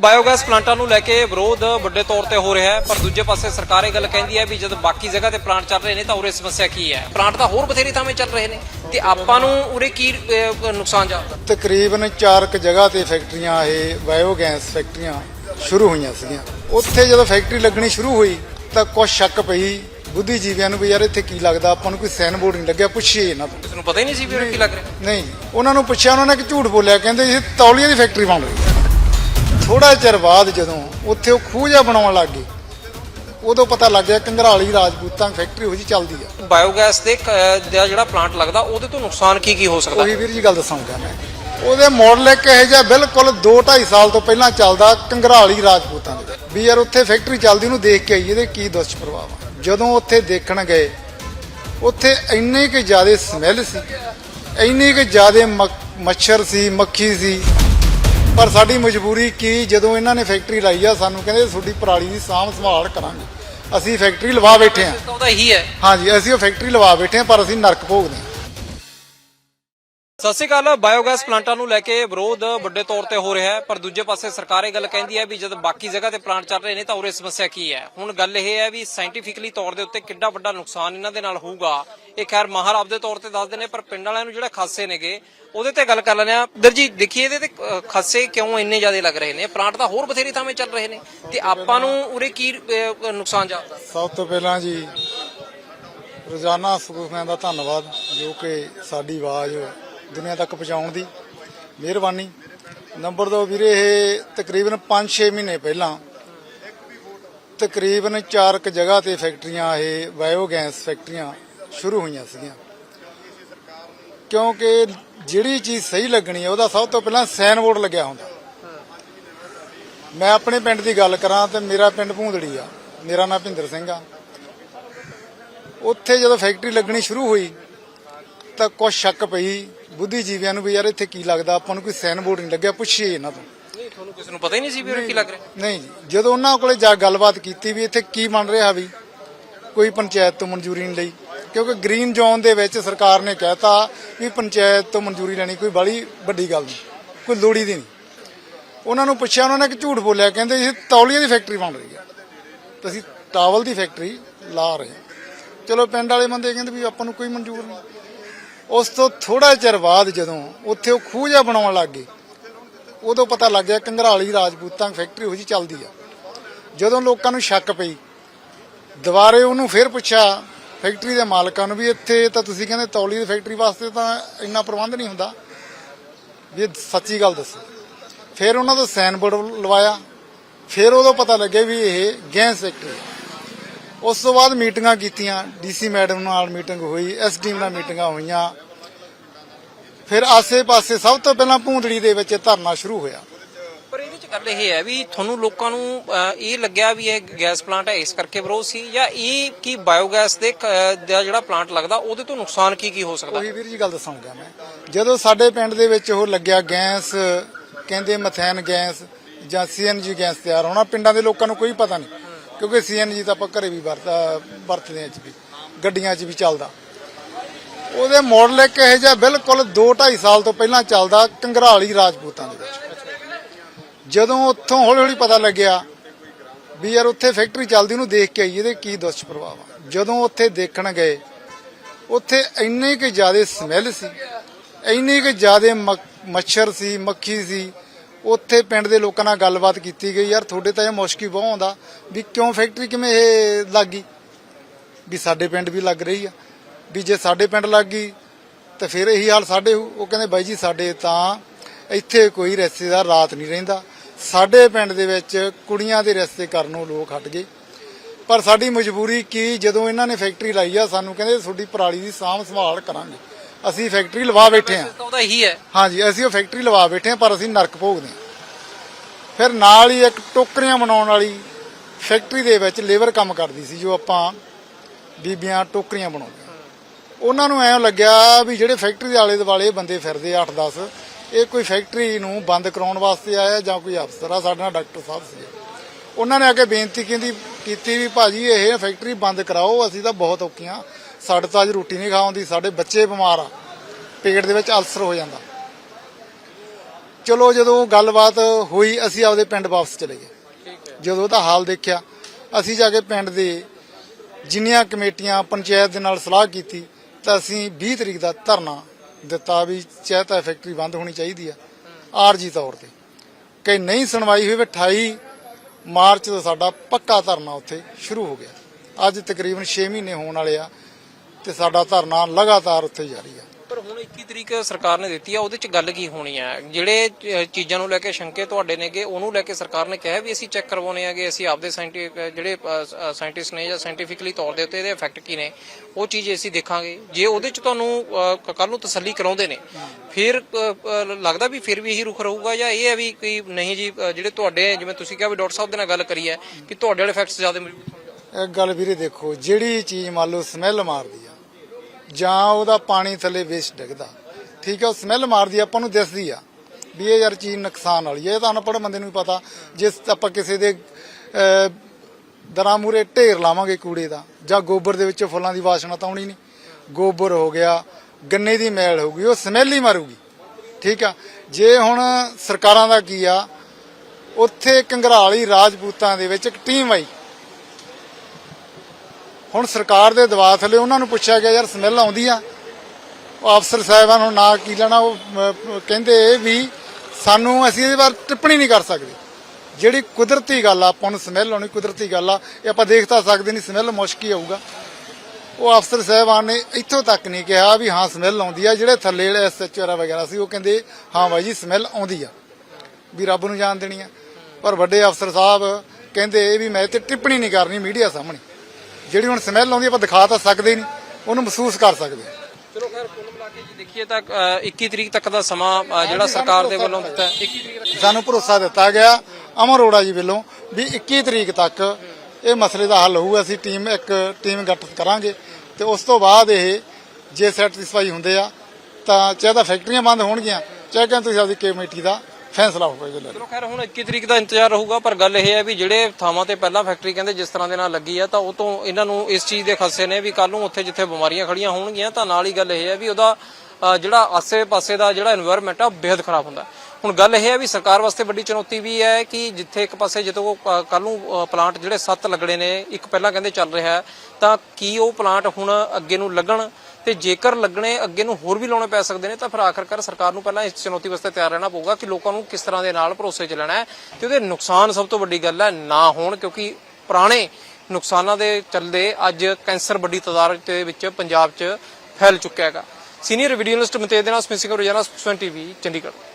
Biogas ਪਲਾਂਟਾਂ ਨੂੰ ਲੈ ਕੇ ਵਿਰੋਧ ਵੱਡੇ ਤੌਰ ਤੇ ਹੋ ਰਿਹਾ ਹੈ ਪਰ ਦੂਜੇ ਪਾਸੇ ਸਰਕਾਰ ਇਹ ਗੱਲ ਕਹਿੰਦੀ ਹੈ ਵੀ ਜਦ ਬਾਕੀ ਜਗ੍ਹਾ ਤੇ ਪਲਾਂਟ ਚੱਲ ਰਹੇ ਨੇ ਤਾਂ ਉਰੇ ਸਮੱਸਿਆ ਕੀ ਹੈ? ਪਲਾਂਟ ਤਾਂ ਹੋਰ ਬਥੇਰੀ ਥਾਵੇਂ ਚੱਲ ਰਹੇ ਨੇ ਤੇ ਆਪਾਂ ਨੂੰ ਉਰੇ ਕੀ ਅਹ, ਨੁਕਸਾਨ ਜਾ ਤਕਰੀਬਨ 4 ਕੁ ਜਗ੍ਹਾ ਤੇ ਫੈਕਟਰੀਆਂ ਇਹ ਬਾਇਓਗੈਸ ਫੈਕਟਰੀਆਂ ਸ਼ੁਰੂ ਹੋਈਆਂ ਸੀਗੀਆਂ। ਉੱਥੇ ਜਦੋਂ ਫੈਕਟਰੀ ਲੱਗਣੀ ਸ਼ੁਰੂ ਹੋਈ ਤਾਂ ਕੁਝ ਸ਼ੱਕ ਪਈ ਬੁੱਧੀਜੀਵੀਆਂ ਨੂੰ ਵੀ ਯਾਰ ਇੱਥੇ ਕੀ ਲੱਗਦਾ ਆਪਾਂ ਨੂੰ ਕੋਈ ਸਾਈਨ ਬੋਰਡ ਨਹੀਂ ਲੱਗਿਆ ਪੁੱਛੀਏ ਇਹਨਾਂ ਤੋਂ। ਕਿਸੇ ਨੂੰ ਪਤਾ ਹੀ ਨਹੀਂ ਸੀ ਵੀ ਉਰੇ ਕੀ ਲੱਗ ਰਿਹਾ। ਨਹੀਂ ਉਹਨਾਂ ਨੂੰ ਪੁੱਛਿਆ ਉਹਨਾਂ ਨੇ ਕਿ ਝੂਠ ਬੋਲਿਆ ਕਹਿੰਦੇ ਇਹ ਤੌਲੀਆਂ ਦੀ ਫੈਕਟਰੀ ਬਣ ਰਹੀ ਹੈ। ਥੋੜਾ ਚਿਰ ਬਾਅਦ ਜਦੋਂ ਉੱਥੇ ਉਹ ਖੂਹ ਜਿਹਾ ਬਣਾਉਣ ਲੱਗ ਗਏ ਉਦੋਂ ਪਤਾ ਲੱਗ ਗਿਆ ਕੰਗਰਾਲੀ ਰਾਜਪੂਤਾਂ ਫੈਕਟਰੀ ਉਹ ਜੀ ਚੱਲਦੀ ਆ। ਬਾਇਓਗੈਸ ਦੇ ਜਿਹੜਾ ਪਲਾਂਟ ਲੱਗਦਾ ਉਹਦੇ ਤੋਂ ਨੁਕਸਾਨ ਕੀ ਕੀ ਹੋ ਸਕਦਾ? ਉਹੀ ਵੀਰ ਜੀ ਗੱਲ ਦੱਸਾਂਗਾ ਮੈਂ। ਉਹਦੇ ਮਾਡਲ ਇੱਕ ਇਹ ਜਿਹਾ ਬਿਲਕੁਲ 2 2.5 ਸਾਲ ਤੋਂ ਪਹਿਲਾਂ ਚੱਲਦਾ ਕੰਗਰਾਲੀ ਰਾਜਪੂਤਾਂ ਦੇ। ਵੀ ਯਾਰ ਉੱਥੇ ਫੈਕਟਰੀ ਚੱਲਦੀ ਉਹਨੂੰ ਦੇਖ ਕੇ ਆਈਏ ਇਹਦੇ ਕੀ ਦੁਸ਼ਪ੍ਰਭਾਵ ਆ। ਜਦੋਂ ਉੱਥੇ ਦੇਖਣ ਗਏ ਉੱਥੇ ਇੰਨੀ ਕਿ ਜ਼ਿਆਦਾ ਸਮੈਲ ਸੀ ਇੰਨੀ ਕਿ ਜ਼ਿਆਦਾ ਮੱਛਰ ਸੀ ਮੱਖੀ ਸੀ ਪਰ ਸਾਡੀ ਮਜਬੂਰੀ ਕੀ ਜਦੋਂ ਇਹਨਾਂ ਨੇ ਫੈਕਟਰੀ ਲਾਈ ਆ ਸਾਨੂੰ ਕਹਿੰਦੇ ਤੁਹਾਡੀ ਪਰਾਲੀ ਦੀ ਸਾਂਭ ਸੰਭਾਲ ਕਰਾਂਗੇ। ਅਸੀਂ ਫੈਕਟਰੀ ਲਵਾ ਬੈਠੇ ਤਾਂ ਉਹਦਾ ਹੈ ਹਾਂਜੀ ਅਸੀਂ ਉਹ ਫੈਕਟਰੀ ਲਵਾ ਬੈਠੇ ਹਾਂ ਪਰ ਅਸੀਂ ਨਰਕ ਭੋਗਦੇ ਹਾਂ। ਸਤਿ ਸ਼੍ਰੀ ਅਕਾਲ ਬਾਇਓਗੈਸ ਪਲਾਂਟਾਂ ਨੂੰ ਲੈ ਕੇ ਵਿਰੋਧ ਵੱਡੇ ਤੌਰ ਤੇ ਹੋ ਰਿਹਾ ਹੈ ਪਰ ਦੂਜੇ ਪਾਸੇ ਸਰਕਾਰ ਇਹ ਗੱਲ ਕਹਿੰਦੀ ਹੈ ਵੀ ਜਦ ਬਾਕੀ ਜਗ੍ਹਾ ਤੇ ਪਲਾਂਟ ਚੱਲ ਰਹੇ ਨੇ ਤਾਂ ਉਰੇ ਸਮੱਸਿਆ ਕੀ ਹੈ? ਹੁਣ ਗੱਲ ਇਹ ਹੈ ਵੀ ਸਾਇੰਟੀਫਿਕਲੀ ਤੌਰ ਦੇ ਉੱਤੇ ਕਿੱਡਾ ਵੱਡਾ ਨੁਕਸਾਨ ਇਹਨਾਂ ਦੇ ਨਾਲ ਹੋਊਗਾ। ਇਹ ਖੈਰ ਮਾਹਰ ਆਪਦੇ ਤੌਰ ਤੇ ਦੱਸਦੇ ਨੇ ਪਰ ਪਿੰਡ ਵਾਲਿਆਂ ਨੂੰ ਜਿਹੜਾ ਖਾਸੇ ਨੇਗੇ ਉਹਦੇ ਤੇ ਗੱਲ ਕਰ ਲੈਂਦੇ ਆ ਦਰ ਜੀ ਦੇਖੀਏ ਇਹਦੇ ਤੇ ਖਾਸੇ ਕਿਉਂ ਇੰਨੇ ਜ਼ਿਆਦਾ ਲੱਗ ਰਹੇ ਨੇ? ਪਲਾਂਟ ਤਾਂ ਹੋਰ ਬਥੇਰੀ ਥਾਵੇਂ ਚੱਲ ਰਹੇ ਨੇ। ਤੇ ਆਪਾਂ ਨੂੰ ਉਰੇ ਕੀ ਅ, ਨੁਕਸਾਨ ਜਾਪਦਾ? ਸਭ ਤੋਂ ਪਹਿਲਾਂ ਜੀ ਰੋਜ਼ਾਨਾ ਸੂਫਿਆਂ ਦਾ ਧੰਨਵਾਦ ਜੋ ਕਿ ਸਾਡੀ ਆਵਾਜ਼ ਦੁਨੀਆ ਤੱਕ ਪਹੁੰਚਾਉਣ ਦੀ ਮਿਹਰਬਾਨੀ। ਨੰਬਰ 2 ਵੀਰੇ, ਇਹ ਤਕਰੀਬਨ 5-6 ਮਹੀਨੇ ਪਹਿਲਾਂ ਤਕਰੀਬਨ 4 ਕੁ ਜਗ੍ਹਾ ਤੇ ਫੈਕਟਰੀਆਂ, ਇਹ ਬਾਇਓਗੈਸ ਫੈਕਟਰੀਆਂ ਸ਼ੁਰੂ ਹੋਈਆਂ ਸੀਗੀਆਂ। ਕਿਉਂਕਿ ਜਿਹੜੀ ਚੀਜ਼ ਸਹੀ ਲੱਗਣੀ ਹੈ ਉਹਦਾ ਸਭ ਤੋਂ ਪਹਿਲਾਂ ਸਾਈਨ ਬੋਰਡ ਲੱਗਿਆ ਹੁੰਦਾ। ਮੈਂ ਆਪਣੇ ਪਿੰਡ ਦੀ ਗੱਲ ਕਰਾਂ ਤੇ ਮੇਰਾ ਪਿੰਡ ਭੂੰਦੜੀ ਆ। ਮੇਰਾ ਨਾਮ ਭਿੰਦਰ ਸਿੰਘ ਆ। ਉੱਥੇ ਜਦੋਂ ਫੈਕਟਰੀ ਲੱਗਣੀ ਸ਼ੁਰੂ ਹੋਈ ਤਾਂ ਕੁਝ ਸ਼ੱਕ ਪਈ ਬੁੱਧੀਜੀਵੀਆਂ ਨੂੰ ਵੀ ਯਾਰ ਇੱਥੇ ਕੀ ਲੱਗਦਾ ਆਪਾਂ ਨੂੰ ਕੋਈ ਸਾਈਨ ਬੋਰਡ ਨਹੀਂ ਲੱਗਿਆ ਪੁੱਛੀਏ ਇਹਨਾਂ ਤੋਂ। ਨਹੀਂ ਤੁਹਾਨੂੰ ਕਿਸੇ ਨੂੰ ਪਤਾ ਹੀ ਨਹੀਂ ਸੀ ਵੀ ਕੀ ਲੱਗ ਰਿਹਾ? ਨਹੀਂ ਜੀ ਜਦੋਂ ਉਹਨਾਂ ਕੋਲੇ ਜਾ ਗੱਲਬਾਤ ਕੀਤੀ ਵੀ ਇੱਥੇ ਕੀ ਬਣ ਰਿਹਾ ਵੀ ਕੋਈ ਪੰਚਾਇਤ ਤੋਂ ਮਨਜ਼ੂਰੀ ਨਹੀਂ ਲਈ ਕਿਉਂਕਿ ਗ੍ਰੀਨ ਜ਼ੋਨ ਦੇ ਵਿੱਚ ਸਰਕਾਰ ਨੇ ਕਹਿਤਾ ਵੀ ਪੰਚਾਇਤ ਤੋਂ ਮਨਜ਼ੂਰੀ ਲੈਣੀ ਕੋਈ ਬੜੀ ਵੱਡੀ ਗੱਲ ਨਹੀਂ ਕੋਈ ਲੋੜੀ ਦੀ ਨਹੀਂ। ਉਹਨਾਂ ਨੂੰ ਪੁੱਛਿਆ ਉਹਨਾਂ ਨੇ ਕਿ ਝੂਠ ਬੋਲਿਆ ਕਹਿੰਦੇ ਇਹ ਤੌਲੀਆਂ ਦੀ ਫੈਕਟਰੀ ਬਣ ਰਹੀ ਹੈ। ਤੇ ਅਸੀਂ ਟਾਵਲ ਦੀ ਫੈਕਟਰੀ ਲਾ ਰਹੇ ਚਲੋ ਪਿੰਡ ਵਾਲੇ ਬੰਦੇ ਕਹਿੰਦੇ ਵੀ ਆਪਾਂ ਨੂੰ ਕੋਈ ਮਨਜ਼ੂਰ ਨਹੀਂ। ਉਸ ਤੋਂ ਥੋੜਾ ਚਿਰ ਬਾਅਦ ਜਦੋਂ ਉੱਥੇ ਉਹ ਖੂਹ ਜਿਹਾ ਬਣਾਉਣ ਲੱਗ ਗਏ, ਉਦੋਂ ਪਤਾ ਲੱਗ ਗਿਆ ਕੰਗਰਾਲੀ ਰਾਜਪੂਤਾਂ ਫੈਕਟਰੀ ਉਹ ਜੀ ਚੱਲਦੀ ਆ। ਜਦੋਂ ਲੋਕਾਂ ਨੂੰ ਸ਼ੱਕ ਪਈ, ਦੁਬਾਰੇ ਉਹਨੂੰ ਫਿਰ ਪੁੱਛਿਆ ਫੈਕਟਰੀ ਦੇ ਮਾਲਕਾਂ ਨੂੰ ਵੀ ਇੱਥੇ ਤਾਂ ਤੁਸੀਂ ਕਹਿੰਦੇ ਤੌਲੀ ਦੀ ਫੈਕਟਰੀ ਵਾਸਤੇ ਤਾਂ ਇੰਨਾ ਪ੍ਰਬੰਧ ਨਹੀਂ ਹੁੰਦਾ। ਵੀ ਇਹ ਸੱਚੀ ਗੱਲ ਦੱਸੋ। ਫਿਰ ਉਹਨਾਂ ਤੋਂ ਸਾਈਨ ਬੋਰਡ ਲਵਾਇਆ। ਫਿਰ ਉਦੋਂ ਪਤਾ ਲੱਗਿਆ ਵੀ ਇਹ ਗੈਸ ਫੈਕਟਰੀ ਹੈ ਉਸ ਤੋਂ ਬਾਅਦ ਮੀਟਿੰਗਾਂ ਕੀਤੀਆਂ ਡੀਸੀ ਮੈਡਮ ਨਾਲ ਮੀਟਿੰਗ ਹੋਈ ਐਸਡੀ ਨਾਲ ਮੀਟਿੰਗਾਂ ਹੋਈਆਂ। ਫਿਰ ਆਸੇ-ਪਾਸੇ ਸਭ ਤੋਂ ਪਹਿਲਾਂ ਭੂੰਦੜੀ ਦੇ ਵਿੱਚ ਧਰਨਾ ਸ਼ੁਰੂ ਹੋਇਆ। ਪਰ ਇਹਦੇ ਚ ਗੱਲ ਇਹ ਹੈ ਵੀ ਤੁਹਾਨੂੰ ਲੋਕਾਂ ਨੂੰ ਅਹ, ਇਹ ਲੱਗਿਆ ਵੀ ਇਹ ਗੈਸ ਪਲਾਂਟ ਹੈ ਇਸ ਕਰਕੇ ਵਿਰੋਧ ਸੀ ਜਾਂ ਇਹ ਕੀ ਬਾਇਓਗੈਸ ਦੇ ਕ- ਦਾ ਜਿਹੜਾ ਪਲਾਂਟ ਲੱਗਦਾ ਉਹਦੇ ਤੋਂ ਨੁਕਸਾਨ ਕੀ ਕੀ ਹੋ ਸਕਦਾ? ਉਹੀ ਵੀਰ ਜੀ ਗੱਲ ਦੱਸਾਂਗਾ ਮੈਂ। ਜਦੋਂ ਸਾਡੇ ਪਿੰਡ ਦੇ ਵਿੱਚ ਉਹ ਲੱਗਿਆ ਗੈਸ ਕਹਿੰਦੇ ਮਥੈਨ ਗੈਸ ਜਾਂ ਸੀਐਨਜੀ ਗੈਸ ਤਿਆਰ ਹੋਣਾ ਪਿੰਡਾਂ ਦੇ ਲੋਕਾਂ ਨੂੰ ਕੋਈ ਪਤਾ ਨਹੀਂ। ਕਿਉਂਕਿ ਸੀਐਨਜੀ ਤਾਂ ਆਪਾਂ ਘਰੇ ਵੀ ਵਰਤਾ, ਵਰਤਦੇ ਹਾਂ ਚ ਵੀ, ਗੱਡੀਆਂ 'ਚ ਵੀ ਚੱਲਦਾ। ਉਹਦੇ ਮਾਡਲ ਇੱਕ ਇਹ ਜਿਹਾ ਬਿਲਕੁਲ 2 2.5 ਸਾਲ ਤੋਂ ਪਹਿਲਾਂ ਚੱਲਦਾ ਕੰਗਰਾਲੀ ਰਾਜਪੂਤਾਂ ਦੇ ਵਿੱਚ। ਜਦੋਂ ਉੱਥੋਂ ਹੌਲੀ ਹੌਲੀ ਪਤਾ ਲੱਗਿਆ ਵੀ ਯਾਰ ਉੱਥੇ ਫੈਕਟਰੀ ਚੱਲਦੀ ਉਹਨੂੰ ਦੇਖ ਕੇ ਆਈਏ, ਇਹਦੇ ਕੀ ਦੁਸ਼ਪ੍ਰਭਾਵ ਆ। ਜਦੋਂ ਉੱਥੇ ਦੇਖਣ ਗਏ, ਉੱਥੇ ਇੰਨੇ ਕਿ ਜ਼ਿਆਦਾ ਸਮੈਲ ਸੀ, ਇੰਨੀ ਕਿ ਜ਼ਿਆਦਾ ਮੱਛਰ ਸੀ, ਮੱਖੀ ਸੀ ਉੱਥੇ ਪਿੰਡ ਦੇ ਲੋਕਾਂ ਨਾਲ ਗੱਲਬਾਤ ਕੀਤੀ ਗਈ, ਯਾਰ ਤੁਹਾਡੇ ਤਾਂ ਇਹ ਮੁਸ਼ਕੀ ਬਹੁਤ ਆਉਂਦਾ ਵੀ ਕਿਉਂ ਫੈਕਟਰੀ ਕਿਵੇਂ ਇਹ ਲੱਗ ਗਈ? ਵੀ ਸਾਡੇ ਪਿੰਡ ਵੀ ਲੱਗ ਰਹੀ ਆ। ਵੀ ਜੇ ਸਾਡੇ ਪਿੰਡ ਲੱਗ ਗਈ ਤਾਂ ਫਿਰ ਇਹੀ ਹਾਲ ਸਾਡੇ ਹੋਊ। ਉਹ ਕਹਿੰਦੇ ਬਾਈ ਜੀ ਸਾਡੇ ਤਾਂ ਇੱਥੇ ਕੋਈ ਰਿਸ਼ਤੇਦਾਰ ਰਾਤ ਨਹੀਂ ਰਹਿੰਦਾ। ਸਾਡੇ ਪਿੰਡ ਦੇ ਵਿੱਚ ਕੁੜੀਆਂ ਦੇ ਰਿਸ਼ਤੇ ਕਰਨ ਨੂੰ ਲੋਕ ਹਟ ਗਏ। ਪਰ ਸਾਡੀ ਮਜਬੂਰੀ ਕੀ? ਜਦੋਂ ਇਹਨਾਂ ਨੇ ਫੈਕਟਰੀ ਲਾਈ ਆ, ਸਾਨੂੰ ਕਹਿੰਦੇ ਤੁਹਾਡੀ ਪਰਾਲੀ ਦੀ ਸਾਂਭ ਸੰਭਾਲ ਕਰਾਂਗੇ। ਅਸੀਂ ਫੈਕਟਰੀ ਲਵਾ ਬੈਠੇ ਹਾਂ। ਤਾਂ ਉਹਦਾ ਇਹੀ ਹੈ। ਹਾਂਜੀ ਅਸੀਂ ਉਹ ਫੈਕਟਰੀ ਲਵਾ ਬੈਠੇ ਹਾਂ ਪਰ ਅਸੀਂ ਨਰਕ ਭੋਗਦੇ ਹਾਂ। ਫਿਰ ਨਾਲ ਹੀ ਇੱਕ ਟੋਕਰੀਆਂ ਬਣਾਉਣ ਵਾਲੀ ਫੈਕਟਰੀ ਦੇ ਵਿੱਚ ਲੇਬਰ ਕੰਮ ਕਰਦੀ ਸੀ ਜੋ ਆਪਾਂ ਬੀਬੀਆਂ ਟੋਕਰੀਆਂ ਬਣਾਉਂਦੀਆਂ ਉਹਨਾਂ ਨੂੰ ਐਂ ਲੱਗਿਆ ਵੀ ਜਿਹੜੇ ਫੈਕਟਰੀ ਦੇ ਆਲੇ ਦੁਆਲੇ ਬੰਦੇ ਫਿਰਦੇ 8-10 ਇਹ ਕੋਈ ਫੈਕਟਰੀ ਨੂੰ ਬੰਦ ਕਰਾਉਣ ਵਾਸਤੇ ਆਇਆ ਜਾਂ ਕੋਈ ਅਫਸਰ ਆ? ਸਾਡੇ ਨਾਲ ਡਾਕਟਰ ਸਾਹਿਬ ਸੀ ਉਹਨਾਂ ਨੇ ਆ ਕੇ ਬੇਨਤੀ ਕੀਤੀ ਕੀਤੀ ਵੀ ਭਾਜੀ ਇਹ ਫੈਕਟਰੀ ਬੰਦ ਕਰਾਓ ਅਸੀਂ ਤਾਂ ਬਹੁਤ ਔਕੀਆਂ ਸਾਡੇ ਤਾਂ ਅੱਜ ਰੋਟੀ ਨਹੀਂ ਖਾਉਂਦੀ ਸਾਡੇ ਬੱਚੇ ਬਿਮਾਰ ਆ। ਪੇਟ ਦੇ ਵਿੱਚ ਅਲਸਰ ਹੋ ਜਾਂਦਾ। ਚਲੋ ਜਦੋਂ ਗੱਲਬਾਤ ਹੋਈ, ਅਸੀਂ ਆਪਦੇ ਪਿੰਡ ਵਾਪਸ ਚਲੇ ਗਏ। ਜਦੋਂ ਉਹਦਾ ਹਾਲ ਦੇਖਿਆ, ਅਸੀਂ ਜਾ ਕੇ ਪਿੰਡ ਦੇ ਜਿੰਨੀਆਂ ਕਮੇਟੀਆਂ ਪੰਚਾਇਤ ਦੇ ਨਾਲ ਸਲਾਹ ਕੀਤੀ, ਤਾਂ ਅਸੀਂ 20 ਤਰੀਕ ਦਾ ਧਰਨਾ ਦਿੱਤਾ ਵੀ ਚਾਹੇ ਤਾਂ ਫੈਕਟਰੀ ਬੰਦ ਹੋਣੀ ਚਾਹੀਦੀ ਆ, ਆਰਜੀ ਤੌਰ ਤੇ। ਕਿ ਨਹੀਂ ਸੁਣਵਾਈ ਹੋਈ, ਵੀ 28 ਮਾਰਚ ਦਾ ਸਾਡਾ ਪੱਕਾ ਧਰਨਾ ਉੱਥੇ ਸ਼ੁਰੂ ਹੋ ਗਿਆ। ਅੱਜ ਤਕਰੀਬਨ 6 ਮਹੀਨੇ ਹੋਣ ਵਾਲੇ ਆ। ਤੇ ਸਾਡਾ ਧਰਨਾ ਲਗਾਤਾਰ ਉੱਥੇ ਜਾਰੀ ਆ। ਪਰ ਹੁਣ 21 ਤਰੀਕ ਸਰਕਾਰ ਨੇ ਦਿੱਤੀ ਆ ਉਹਦੇ ਚ ਗੱਲ ਕੀ ਹੋਣੀ ਹੈ ਜਿਹੜੇ ਅ, ਚੀਜ਼ਾਂ ਨੂੰ ਲੈ ਕੇ ਸ਼ੰਕੇ ਤੁਹਾਡੇ ਨੇਗੇ ਉਹਨੂੰ ਲੈ ਕੇ ਸਰਕਾਰ ਨੇ ਕਿਹਾ ਵੀ ਅਸੀਂ ਚੈੱਕ ਕਰਵਾਉਣੇ ਆਗੇ ਅਸੀਂ ਆਪਦੇ ਸਾਇੰਟਿਫਿਕ ਜਿਹੜੇ ਸਾਇੰਟਿਸਟ ਨੇ ਜਾਂ ਸਾਇੰਟੀਫਿਕਲੀ ਤੌਰ ਦੇ ਉੱਤੇ ਇਹਦੇ ਇਫੈਕਟ ਕੀ ਨੇ ਉਹ ਚੀਜ਼ ਅਸੀਂ ਦੇਖਾਂਗੇ। ਜੇ ਉਹਦੇ ਚ ਤੁਹਾਨੂੰ ਕੱਲ ਨੂੰ ਤਸੱਲੀ ਕਰਾਉਂਦੇ ਨੇ ਫਿਰ ਅ, ਅ, ਲੱਗਦਾ ਵੀ ਫਿਰ ਵੀ ਇਹੀ ਰੁਖ ਰਹੂਗਾ ਜਾਂ ਇਹ ਹੈ ਵੀ ਕੋਈ ਨਹੀਂ ਜੀ ਅ, ਜਿਹੜੇ ਤੁਹਾਡੇ ਜਿਵੇਂ ਤੁਸੀਂ ਕਿਹਾ ਵੀ ਡਾਕਟਰ ਸਾਹਿਬ ਦੇ ਨਾਲ ਗੱਲ ਕਰੀ ਹੈ ਕਿ ਤੁਹਾਡੇ ਵਾਲੇ ਫੈਕਟਸ ਜ਼ਿਆਦਾ ਮਜ਼ਬੂਤ ਹੋਣਗੇ ਇੱਕ ਗੱਲ ਵੀਰੇ ਦੇਖੋ ਜਿਹੜੀ ਚੀਜ਼ ਮੰਨ ਲਓ ਸਮੈਲ ਮਾਰਦੀ ਆ ਜਾਂ ਉਹਦਾ ਪਾਣੀ ਥੱਲੇ ਵੇਸਟ ਡਿੱਗਦਾ ਠੀਕ ਆ ਉਹ ਸਮੈਲ ਮਾਰਦੀ ਆ, ਆਪਾਂ ਨੂੰ ਦਿਸਦੀ ਆ ਵੀ ਇਹ ਯਾਰ ਚੀਜ਼ ਨੁਕਸਾਨ ਵਾਲੀ ਆ ਇਹ ਤਾਂ ਅਨਪੜ੍ਹ ਬੰਦੇ ਨੂੰ ਵੀ ਪਤਾ ਜਿਸ ਆਪਾਂ ਕਿਸੇ ਦੇ ਅਹ, ਦਰਾਂ ਮੂਰੇ ਢੇਰ ਲਾਵਾਂਗੇ ਕੂੜੇ ਦਾ ਜਾਂ ਗੋਬਰ ਦੇ ਵਿੱਚ ਫੁੱਲਾਂ ਦੀ ਵਾਸ਼ਨਾ ਤਾਂ ਆਉਣੀ ਨਹੀਂ ਗੋਬਰ ਹੋ ਗਿਆ ਗੰਨੇ ਦੀ ਮੈਲ ਹੋ ਗਈ ਉਹ ਸਮੈਲ ਹੀ ਮਾਰੂਗੀ ਠੀਕ ਆ ਜੇ ਹੁਣ ਸਰਕਾਰਾਂ ਦਾ ਕੀ ਆ ਉੱਥੇ ਕੰਗਰਾਲੀ ਰਾਜਪੂਤਾਂ ਦੇ ਵਿੱਚ ਇੱਕ ਟੀਮ ਆਈ ਹੁਣ ਸਰਕਾਰ ਦੇ ਦਬਾਅ ਥੱਲੇ ਉਹਨਾਂ ਨੂੰ ਪੁੱਛਿਆ ਗਿਆ, ਯਾਰ, ਸਮੈਲ ਆਉਂਦੀ ਆ। ਉਹ ਅਫਸਰ ਸਾਹਿਬਾਨ ਨੂੰ ਨਾ ਕੀ ਲੈਣਾ, ਉਹ ਕਹਿੰਦੇ ਵੀ ਸਾਨੂੰ ਅਸੀਂ ਇਹਦੇ ਬਾਰੇ ਟਿੱਪਣੀ ਨਹੀਂ ਕਰ ਸਕਦੇ। ਜਿਹੜੀ ਕੁਦਰਤੀ ਗੱਲ ਆ, ਆਪਾਂ ਨੂੰ ਸਮੈਲ ਆਉਣੀ ਕੁਦਰਤੀ ਗੱਲ ਆ, ਇਹ ਆਪਾਂ ਦੇਖ ਤਾਂ ਸਕਦੇ ਨਹੀਂ, ਸਮੈਲ ਮੁਸ਼ਕ ਹੀ ਆਊਗਾ। ਉਹ ਅਫਸਰ ਸਾਹਿਬਾਨ ਨੇ ਇੱਥੋਂ ਤੱਕ ਨਹੀਂ ਕਿਹਾ ਵੀ ਹਾਂ, ਸਮੈਲ ਆਉਂਦੀ ਆ, ਜਿਹੜੇ ਥੱਲੇ ਜਿਹੜੇ ਐਸਐਚਆਰ ਵਗੈਰਾ ਸੀ, ਉਹ ਕਹਿੰਦੇ, ਹਾਂ ਬਾਈ ਜੀ, ਸਮੈਲ ਆਉਂਦੀ ਆ, ਵੀ ਰੱਬ ਨੂੰ ਜਾਣ ਦੇਣੀ ਆ। ਪਰ ਵੱਡੇ ਅਫਸਰ ਸਾਹਿਬ ਕਹਿੰਦੇ ਵੀ ਮੈਂ ਤੇ ਟਿੱਪਣੀ ਨਹੀਂ ਕਰਨੀ ਮੀਡੀਆ ਸਾਹਮਣੇ। ਜਿਹੜੀ ਹੁਣ ਸਮੈਲ ਆਉਂਦੀ ਆਪਾਂ ਦਿਖਾ ਤਾਂ ਸਕਦੇ ਨਹੀਂ ਉਹਨੂੰ ਮਹਿਸੂਸ ਕਰ ਸਕਦੇ। ਚਲੋ ਖੈਰ ਕੁੱਲ ਮਿਲਾ ਕੇ ਜੇ ਦੇਖੀਏ ਤਾਂ ਅ, 21 ਤਰੀਕ ਤੱਕ ਦਾ ਸਮਾਂ ਜਿਹੜਾ ਸਰਕਾਰ ਦੇ ਵੱਲੋਂ ਦਿੱਤਾ ਹੈ। 21 ਤਰੀਕ ਤੱਕ ਸਾਨੂੰ ਭਰੋਸਾ ਦਿੱਤਾ ਗਿਆ ਅਮਰ ਅਰੋੜਾ ਜੀ ਵੱਲੋਂ ਵੀ 21 ਤਰੀਕ ਤੱਕ ਇਹ ਮਸਲੇ ਦਾ ਹੱਲ ਹੋਊਗਾ ਅਸੀਂ ਟੀਮ ਇੱਕ ਟੀਮ ਗਠਿਤ ਕਰਾਂਗੇ। ਤੇ ਉਸ ਤੋਂ ਬਾਅਦ ਇਹ ਜੇ ਸੈਟੀਸਫਾਈ ਹੁੰਦੇ ਆ ਤਾਂ ਚਾਹੇ ਤਾਂ ਫੈਕਟਰੀਆਂ ਬੰਦ ਹੋਣਗੀਆਂ ਚਾਹੇ ਕਿ ਤੁਸੀਂ ਆਪਦੀ ਕਮੇਟੀ ਦਾ ਫੈਸਲਾ ਹੋਊਗਾ ਇਹਦੇ ਲਈ। ਖੈਰ, ਹੁਣ 21 ਤਰੀਕ ਦਾ ਇੰਤਜ਼ਾਰ ਰਹੂਗਾ, ਪਰ ਗੱਲ ਇਹ ਹੈ ਵੀ ਜਿਹੜੇ ਥਾਵਾਂ ਤੇ ਪਹਿਲਾਂ ਫੈਕਟਰੀ ਕਹਿੰਦੇ ਜਿਸ ਤਰ੍ਹਾਂ ਦੇ ਨਾਲ ਲੱਗੀ ਆ, ਤਾਂ ਉਹ ਤੋਂ ਇਹਨਾਂ ਨੂੰ ਇਸ ਚੀਜ਼ ਦੇ ਖਸੇ ਨੇ ਵੀ ਕੱਲ ਨੂੰ ਉੱਥੇ ਜਿੱਥੇ ਬਿਮਾਰੀਆਂ ਖੜੀਆਂ ਹੋਣਗੀਆਂ, ਤਾਂ ਨਾਲ ਹੀ ਗੱਲ ਇਹ ਹੈ ਵੀ ਉਹਦਾ ਜਿਹੜਾ ਆਸੇ-ਪਾਸੇ ਦਾ ਜਿਹੜਾ এনवायरमेंट ਆ, ਉਹ ਬੇहद ਖਰਾਬ ਹੁੰਦਾ। ਹੁਣ ਗੱਲ ਇਹ ਹੈ ਵੀ ਸਰਕਾਰ ਵਾਸਤੇ ਵੱਡੀ ਚੁਣੌਤੀ ਵੀ ਹੈ ਕਿ ਜਿੱਥੇ ਇੱਕ ਪਾਸੇ ਜਦੋਂ ਕੱਲ ਨੂੰ ਪਲਾਂਟ ਜਿਹੜੇ ਸੱਤ ਲੱਗਣੇ ਨੇ, ਇੱਕ ਪਹਿਲਾਂ ਕਹਿੰਦੇ ਚੱਲ ਰਿਹਾ ਤਾਂ ਕੀ ਉਹ ਪਲਾਂਟ ਹੁਣ ਅੱਗੇ ਨੂੰ ਲੱਗਣ? ਤੇ ਜੇਕਰ ਲੱਗਣੇ ਅੱਗੇ ਨੂੰ ਹੋਰ ਵੀ ਲਾਉਣੇ ਪੈ ਸਕਦੇ ਨੇ, ਤਾਂ ਫਿਰ ਆਖਰਕਾਰ ਸਰਕਾਰ ਨੂੰ ਪਹਿਲਾਂ ਇਸ ਚੁਣੌਤੀ ਵਾਸਤੇ ਤਿਆਰ ਰਹਿਣਾ ਪਊਗਾ ਕਿ ਲੋਕਾਂ ਨੂੰ ਕਿਸ ਤਰ੍ਹਾਂ ਦੇ ਨਾਲ ਭਰੋਸੇ ਚ ਲੈਣਾ ਹੈ ਤੇ ਉਹਦੇ ਨੁਕਸਾਨ ਸਭ ਤੋਂ ਵੱਡੀ ਗੱਲ ਹੈ ਨਾ ਹੋਣ, ਕਿਉਂਕਿ ਪੁਰਾਣੇ ਨੁਕਸਾਨਾਂ ਦੇ ਚੱਲਦੇ ਅੱਜ ਕੈਂਸਰ ਵੱਡੀ ਤਾਦਾਦ ਦੇ ਵਿੱਚ ਪੰਜਾਬ 'ਚ ਫੈਲ ਚੁੱਕਿਆ ਹੈਗਾ। ਸੀਨੀਅਰ ਵੀਡੀਓ ਜਰਨਲਿਸਟ ਮਤੇਜ ਦੇ ਨਾਲ ਸਮਿਸਿੰਗ ਰੋਜ਼ਾਨਾ ਸਪੋਕਸਮੈਨ ਟੀਵੀ, ਚੰਡੀਗੜ੍ਹ।